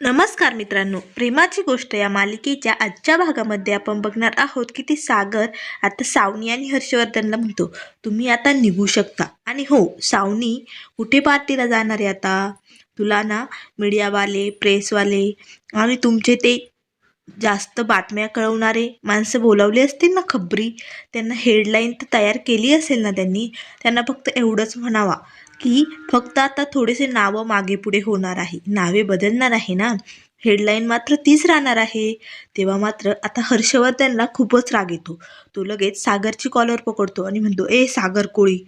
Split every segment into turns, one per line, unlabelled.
नमस्कार मित्रांनो प्रेमाची गोष्ट या मालिकेच्या आजच्या भागामध्ये आपण बघणार आहोत की ती सागर आता सावनी आणि हर्षवर्धनला म्हणतो तुम्ही आता निघू शकता. आणि हो सावनी कुठे पार्टीला जाणार आहे आता? तुला ना मीडियावाले प्रेसवाले आणि तुमचे ते जास्त बातम्या कळवणारे माणसं बोलावली असतील ना खबरी? त्यांना हेडलाईन तर तयार केली असेल ना त्यांनी? त्यांना फक्त एवढंच म्हणावा. की फक्त आता थोडेसे नावं मागे पुढे होणार आहे. नावे बदलणार आहे ना? हेडलाईन मात्र तीच राहणार आहे. तेव्हा मात्र आता हर्षवर्धनला खूपच राग येतो. तो लगेच सागरची कॉलर पकडतो आणि म्हणतो ए सागर कोळी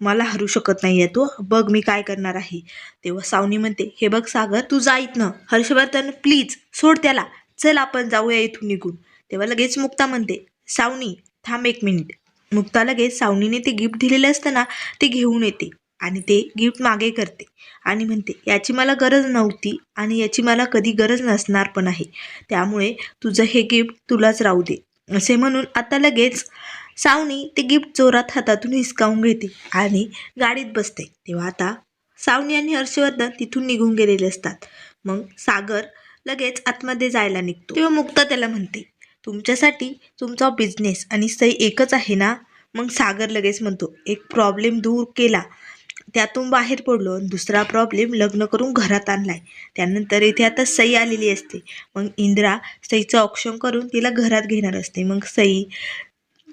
मला हरू शकत नाही आहे तो. बघ मी काय करणार आहे. तेव्हा सावनी म्हणते हे बघ सागर तू जाईत इथनं. हर्षवर्धन प्लीज सोड त्याला. चल आपण जाऊया इथून निघून. तेव्हा लगेच मुक्ता म्हणते सावनी थांब एक मिनिट. मुक्ता लगेच सावनीने ते गिफ्ट दिलेलं असतं ना ते घेऊन येते. आणि ते गिफ्ट मागे करते. आणि म्हणते याची मला गरज नव्हती आणि याची मला कधी गरज नसणार पण आहे. त्यामुळे तुझं हे गिफ्ट तुलाच राहू दे. असे म्हणून आता लगेच सावनी ते गिफ्ट जोरात हातातून हिसकावून घेते आणि गाडीत बसते. तेव्हा आता सावनी आणि हर्षवर्धन तिथून निघून गेलेले असतात. मग सागर लगेच आतमध्ये जायला निघतो. तेव्हा मुक्ता त्याला म्हणते तुमच्यासाठी तुमचा बिझनेस आणि सई एकच आहे ना? मग सागर लगेच म्हणतो एक प्रॉब्लेम दूर केला त्यातून बाहेर पडलो आणि दुसरा प्रॉब्लेम लग्न करून घरात आणलाय. त्यानंतर इथे आता सई आलेली असते. मग इंद्रा सईचं ऑप्शन करून तिला घरात घेणार असते. मग सई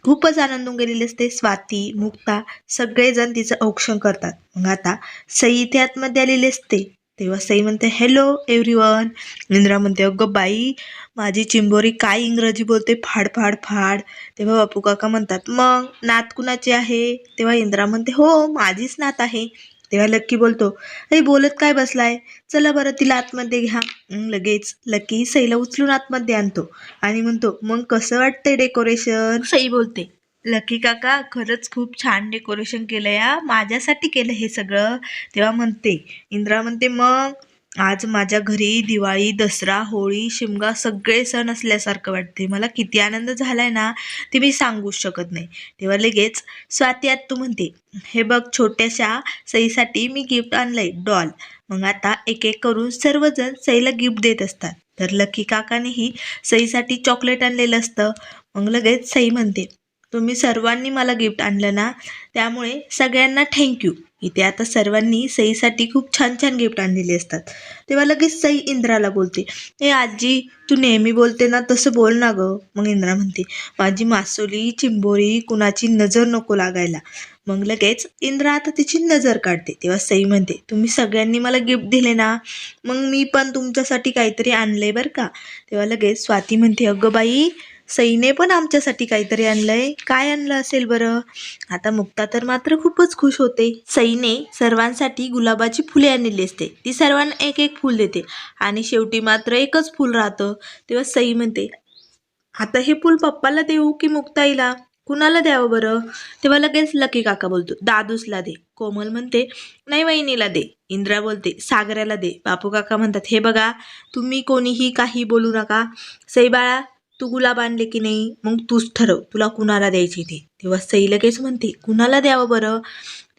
खूपच आनंदून गेलेली असते. स्वाती मुक्ता सगळेजण तिचं औक्षण करतात. मग आता सई इथे आतमध्ये आलेली असते. तेव्हा सई म्हणते हॅलो एव्हरीवन इंद्रा म्हणते अगं बाई माझी चिंबोरी काय इंग्रजी बोलते? फाड फाड फाड. तेव्हा बापू काका म्हणतात मग नात कुणाची आहे? तेव्हा इंद्रा म्हणते हो माझीच नात आहे. तेव्हा लक्की बोलतो अरे बोलत काय बसलाय? चला बरं तिला आतमध्ये घ्या. मग लगेच लक्की सईला उचलून आतमध्ये आणतो आणि म्हणतो मग कसं वाटतंय डेकोरेशन सई बोलते लकी काका खरंच खूप छान डेकोरेशन केलं या माझ्यासाठी केलं हे सगळं. तेव्हा म्हणते इंद्रा म्हणते मग आज माझ्या घरी दिवाळी दसरा होळी शिमगा सगळे सण असल्यासारखं वाटते मला किती आनंद झालाय ना ते मी सांगूच शकत नाही. तेव्हा लगेच स्वाती तू म्हणते हे बघ छोट्याशा सईसाठी मी गिफ्ट आणलंय डॉल मग आता एक एक करून सर्वजण सईला गिफ्ट देत असतात. तर लकी काकानेही सईसाठी चॉकलेट आणलेलं असतं. मग लगेच सई म्हणते तुम्ही सर्वांनी मला गिफ्ट आणलं ना त्यामुळे सगळ्यांना थँक्यू इथे आता सर्वांनी सईसाठी खूप छान छान गिफ्ट आणलेली असतात. तेव्हा लगेच सई इंद्राला बोलते ए आजी तू नेहमी बोलते ना तसं बोल ना गं. मग इंद्रा म्हणते माझी मासोली चिंबोरी कुणाची नजर नको लागायला. मग लगेच इंद्रा आता तिची नजर काढते. तेव्हा सई म्हणते तुम्ही सगळ्यांनी मला गिफ्ट दिले ना मग मी पण तुमच्यासाठी काहीतरी आणलंय बरं का? तेव्हा लगेच स्वाती म्हणते अगं बाई सईने पण आमच्यासाठी काहीतरी आणलंय. काय आणलं असेल बरं? आता मुक्ता तर मात्र खूपच खुश होते. सईने सर्वांसाठी गुलाबाची फुले आणलेली असते. ती सर्वांना एक एक फूल देते. आणि शेवटी मात्र एकच फूल राहतं. तेव्हा सई म्हणते आता हे फूल पप्पाला देऊ की मुक्ताईला? कुणाला द्यावं बरं? तेव्हा लगेच लकी काका बोलतो दादूसला दे. कोमल म्हणते नाही वहिनीला दे. इंद्रा बोलते सागराला दे. बापू काका म्हणतात हे बघा तुम्ही कोणीही काही बोलू नका. सई बाळा तू गुलाब आणले की नाही? मग तूच ठरव. तुला कुणाला द्यायची ते? तेव्हा सई लगेच म्हणते कुणाला द्यावं बरं?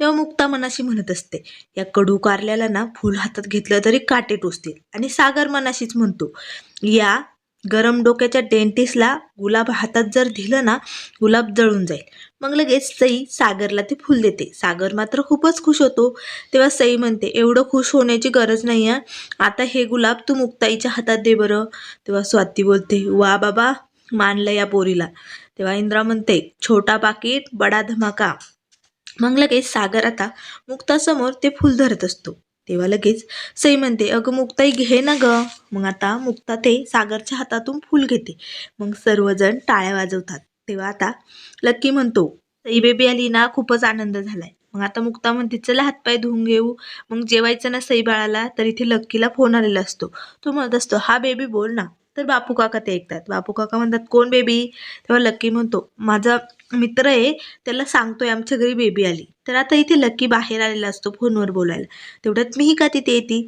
तेव्हा मुक्ता मनाशी म्हणत असते या कडू कारल्याला ना फुल हातात घेतलं तरी काटे टोचतील. आणि सागर मनाशीच म्हणतो या गरम डोक्याच्या डेंटिस्टला गुलाब हातात जर दिलं ना गुलाब जळून जाईल. मग लगेच सई सागरला ते फुल देते. सागर मात्र खूपच खुश होतो. तेव्हा सई म्हणते एवढं खुश होण्याची गरज नाही आहे आता हे गुलाब तू मुक्ताईच्या हातात दे बरं. तेव्हा स्वाती बोलते वा बाबा मानलं या पोरीला. तेव्हा इंद्रा म्हणते छोटा पाकिट बडा धमाका. मग लगेच सागर आता मुक्तासमोर ते फुल धरत असतो. तेव्हा लगेच सई म्हणते अगं मुक्ताई घे ना ग. मग आता मुक्ता ते सागरच्या हातातून फुल घेते. मग सर्वजण टाळ्या वाजवतात. तेव्हा आता लक्की म्हणतो सई बेबी आली ना खूपच आनंद झालाय. मग आता मुक्ता म्हणते चला हातपाय धुवून घेऊ. मग जेवायचं ना सई बाळाला तर इथे लक्कीला फोन आलेला असतो. तो म्हणत असतो हा बेबी बोल ना. तर बापू काका ते ऐकतात. बापू काका म्हणतात कोण बेबी तेव्हा लक्की म्हणतो माझा मित्र आहे त्याला सांगतोय आमच्या घरी बेबी आली. तर आता इथे लक्की बाहेर आलेला असतो फोनवर बोलायला. तेवढ्यात मिहिका का तिथे येते.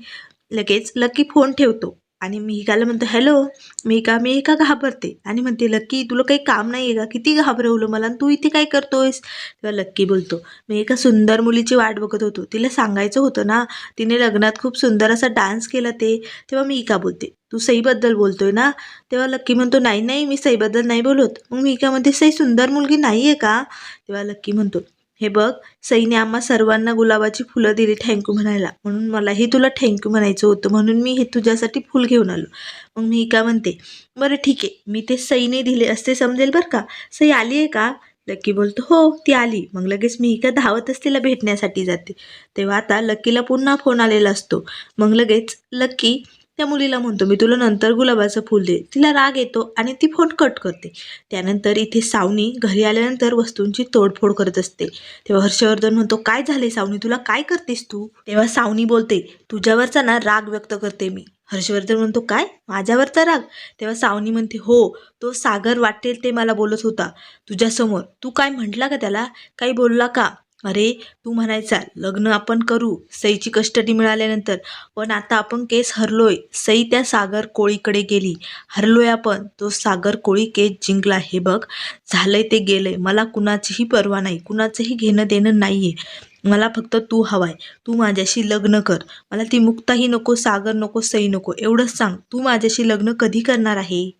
लगेच लकी फोन ठेवतो. आणि मिहिकाला म्हणतो हॅलो मिहिका मिहिका घाबरते. आणि म्हणते लक्की तुला काही काम नाही आहे का? किती घाबरवलं मला? आणि तू इथे काय करतोयस? तेव्हा लक्की बोलतो मी एका सुंदर मुलीची वाट बघत होतो. तिला सांगायचं होतं ना तिने लग्नात खूप सुंदर असा डान्स केला ते. तेव्हा मिहिका बोलते तू सईबद्दल बोलतोय ना? तेव्हा लक्की म्हणतो नाही नाही मी सईबद्दल नाही बोलत. मग मिहिका म्हणते सई सुंदर मुलगी नाही आहे का? तेव्हा लक्की म्हणतो हे बघ सईने आम्हा सर्वांना गुलाबाची फुलं दिली थँक्यू म्हणायला. म्हणून मलाही तुला थँक्यू म्हणायचं होतं म्हणून मी हे तुझ्यासाठी फुल घेऊन आलो. मग मी का म्हणते बरं ठीक आहे मी ते सईने दिले असते समजेल बरं का? सई आली आहे का? लक्की बोलतो हो ती आली. मग लगेच मी इका धावतच तिला भेटण्यासाठी जाते. तेव्हा आता लक्कीला पुन्हा फोन आलेला असतो. मग लगेच लक्की त्या मुलीला म्हणतो मी तुला नंतर गुलाबाचं फूल दे तिला राग येतो आणि ती फोन कट करते. त्यानंतर इथे सावनी घरी आल्यानंतर वस्तूंची तोडफोड करत असते. तेव्हा हर्षवर्धन म्हणतो काय झाले सावनी? तुला काय करतेस तू? तेव्हा सावनी बोलते तुझ्यावरचा ना राग व्यक्त करते मी. हर्षवर्धन म्हणतो काय? माझ्यावरचा राग? तेव्हा सावनी म्हणते हो तो सागर वाटेल ते मला बोलत होता. तुझ्यासमोर. तू काय म्हटला का त्याला? काही बोलला का? अरे तू म्हणायचा लग्न आपण करू सईची कस्टडी मिळाल्यानंतर. पण आता आपण केस हरलोय सई त्या सागर कोळीकडे गेली. हरलोय आपण तो सागर कोळी केस जिंकला. हे बघ झालंय ते गेलंय. मला कुणाचीही पर्वा नाही कुणाचंही घेणं देणं नाहीये. मला फक्त तू हवाय तू माझ्याशी लग्न कर. मला ती मुक्ताही नको सागर नको सई नको. एवढंच सांग तू माझ्याशी लग्न कधी करणार आहे?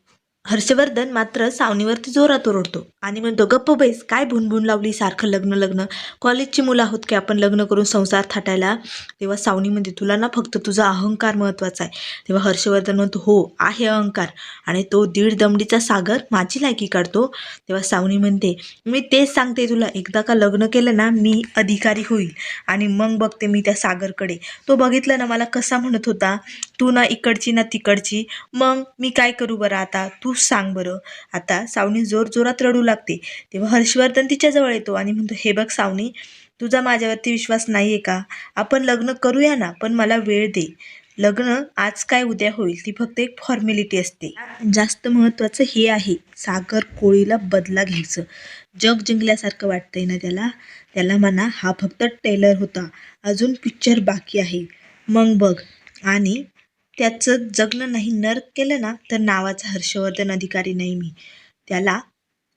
हर्षवर्धन मात्र सावनीवरती जोरात ओरडतो आणि म्हणतो गप्प बैस काय भुनभुन लावली सारखं लग्न लग्न? कॉलेजची मुलं आहोत की आपण लग्न करून संसार थाटायला? तेव्हा सावनी म्हणते तुला ना फक्त तुझा अहंकार महत्त्वाचा आहे. तेव्हा हर्षवर्धन म्हणतो हो आहे अहंकार आणि तो दीड दमडीचा सागर माझी लायकी काढतो. तेव्हा सावनी म्हणते मी तेच सांगते तुला एकदा का लग्न केलं ना मी अधिकारी होईल आणि मग बघते मी त्या सागरकडे. तो बघितलं ना मला कसा म्हणत होता? तू ना इकडची ना तिकडची. मग मी काय करू बरं आता? तू सांग बरं. आता सावनी जोर जोरात रडू लागते. तेव्हा हर्षवर्धन तिच्याजवळ येतो आणि म्हणतो हे बघ सावनी तुझा माझ्यावरती विश्वास नाही आहे का? आपण लग्न करूया ना पण मला वेळ दे. लग्न आज काय उद्या होईल ती फक्त एक फॉर्मॅलिटी असते. जास्त महत्त्वाचं हे आहे सागर कोळीला बदला घ्यायचं. जग जिंकल्यासारखं वाटतंय ना त्याला? त्याला म्हणा हा फक्त टेलर होता. अजून पिक्चर बाकी आहे. मग बघ. आणि त्याचं जगणं नाही नर्क केलं ना तर नावाचा हर्षवर्धन अधिकारी नाही मी. त्याला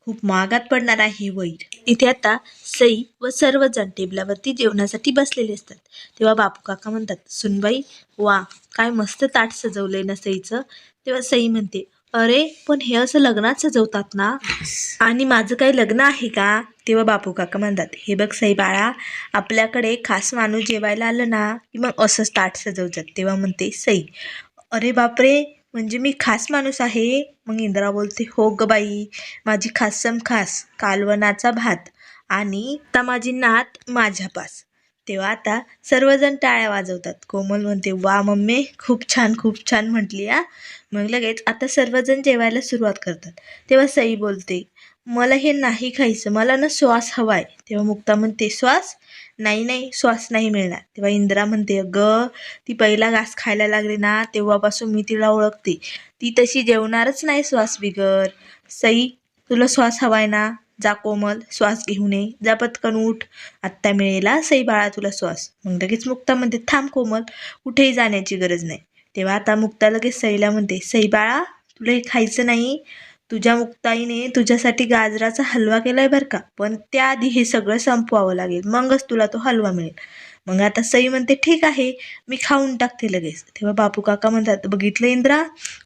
खूप महागात पडणार आहे हे वैर. इथे आता सई व सर्वजण टेबलावरती जेवणासाठी बसलेले असतात. तेव्हा बापू काका म्हणतात सुनबाई वा काय मस्त ताट सजवलंय ना सईचं. तेव्हा सई म्हणते अरे पण हे असं लग्नात सजवतात ना? आणि माझं काही लग्न आहे का? तेव्हा बापू काका म्हणतात हे बघ साई बाळा आपल्याकडे खास माणूस जेवायला आलं ना की मग असंच ताट सजवतात. तेव्हा म्हणते सई अरे बापरे म्हणजे मी खास माणूस आहे? मग इंदिरा बोलते हो ग बाई माझी खासम खास कालवनाचा भात आणि आता माझी नात माझ्या पास. तेव्हा आता सर्वजण टाळ्या वाजवतात. कोमल म्हणते वा मम्मी खूप छान खूप छान म्हटली आ मग लगेच आता सर्वजण जेवायला सुरुवात करतात. तेव्हा सई बोलते मला हे नाही खायचं मला ना श्वास हवाय. तेव्हा मुक्ता म्हणते श्वास? नाही नाही श्वास नाही मिळणार. तेव्हा इंदिरा म्हणते अगं ती पहिला घास खायला लागली ना तेव्हापासून मी तिला ओळखते. ती तशी जेवणारच नाही श्वास बिगर. सई तुला श्वास हवाय ना? जा कोमल श्वास घेऊ नये. जा पटकन उठ. आत्ता मिळेला सई बाळा तुला श्वास. मग लगेच मुक्ता म्हणते थांब कोमल कुठेही जाण्याची गरज नाही. तेव्हा आता मुक्ता लगेच सईला म्हणते सई बाळा तुला हे खायचं नाही. तुझ्या मुक्ताईने तुझ्यासाठी गाजराचा हलवा केलाय बरं का? पण त्याआधी हे सगळं संपवावं लागेल. मगच तुला तो हलवा मिळेल. मग आता सई म्हणते ठीक आहे मी खाऊन टाकते लगेच. तेव्हा बापू काका म्हणतात बघितलं इंद्रा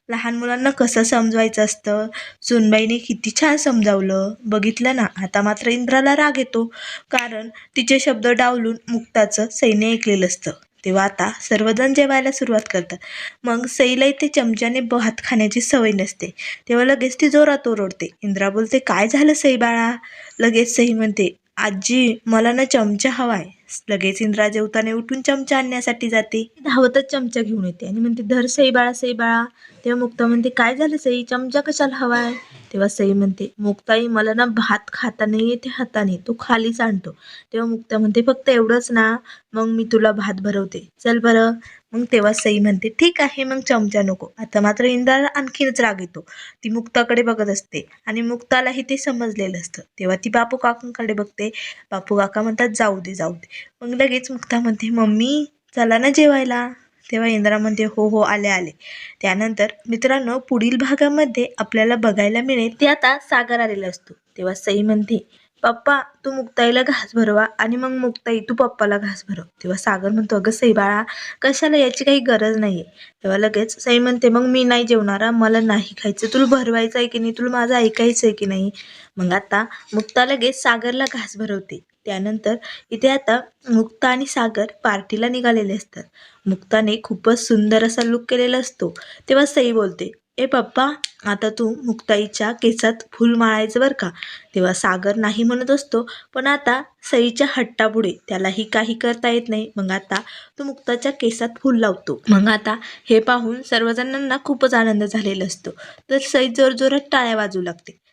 लहान मुलांना कसं समजवायचं असतं? सुनबाईने किती छान समजावलं. बघितलं ना आता मात्र इंद्राला राग येतो. कारण तिचे शब्द डावलून मुक्ताचं सईने ऐकलेलं असतं. तेव्हा आता सर्वजण जेवायला सुरुवात करतात. मग सईला इथे चमच्याने भात खाण्याची सवय नसते. तेव्हा लगेच ती जोरात ओरडते. इंद्रा बोलते काय झालं सई बाळा? लगेच सई म्हणते आजी मला ना चमचा हवाय. लगेच इंद्रा जेवताना उठून चमचा आणण्यासाठी जाते. धावतच चमचा घेऊन येते आणि म्हणते धर सई बाळा सई बाळा. तेव्हा मुक्ता म्हणते काय झालं सई? चमचा कशाला हवाय? तेव्हा सई म्हणते मुक्ताई मला ना भात खाता नाही येते हाताने तो खालीच आणतो. तेव्हा मुक्ता म्हणते फक्त एवढंच ना मग मी तुला भात भरवते. चल बरं. मग तेव्हा सई म्हणते ठीक आहे मग चमचा नको. आता मात्र इंद्राला आणखीनच राग येतो. ती मुक्ताकडे बघत असते आणि मुक्तालाही ते समजलेलं असतं. तेव्हा ती बापू काकांकडे बघते. बापू काका म्हणतात जाऊ दे जाऊ दे. मग लगेच मुक्ता म्हणते मम्मी चला ना जेवायला. तेव्हा इंद्रा म्हणते हो हो आले आले. त्यानंतर मित्रांनो पुढील भागामध्ये आपल्याला बघायला मिळेल ते आता सागर आलेला असतो. तेव्हा सई म्हणते पप्पा तू मुक्ताईला घास भरवा आणि मग मुक्ताई तू पप्पाला घास भरव. तेव्हा सागर म्हणतो अगं सई बाळा कशाला याची काही गरज नाही आहे तेव्हा लगेच सई म्हणते मग मी नाही जेवणारा मला नाही खायचं. तुला भरवायचं आहे की नाही? तुला माझं ऐकायचं आहे की नाही? मग आता मुक्ता लगेच सागरला घास भरवते. त्यानंतर इथे आता मुक्ता आणि सागर पार्टीला निघालेले असतात. मुक्ताने खूपच सुंदर असा लुक केलेला असतो. तेव्हा सई बोलते ए पप्पा आता तू मुक्ताईच्या केसात फुल माळायचं बरं का? तेव्हा सागर नाही म्हणत असतो पण आता सईच्या हट्टापुढे त्यालाही काही करता येत नाही. मग आता तो मुक्ताच्या केसात फूल लावतो. मग आता हे पाहून सर्वजणांना खूपच आनंद झालेला असतो. तर सई जोरजोरात टाळ्या वाजू लागते.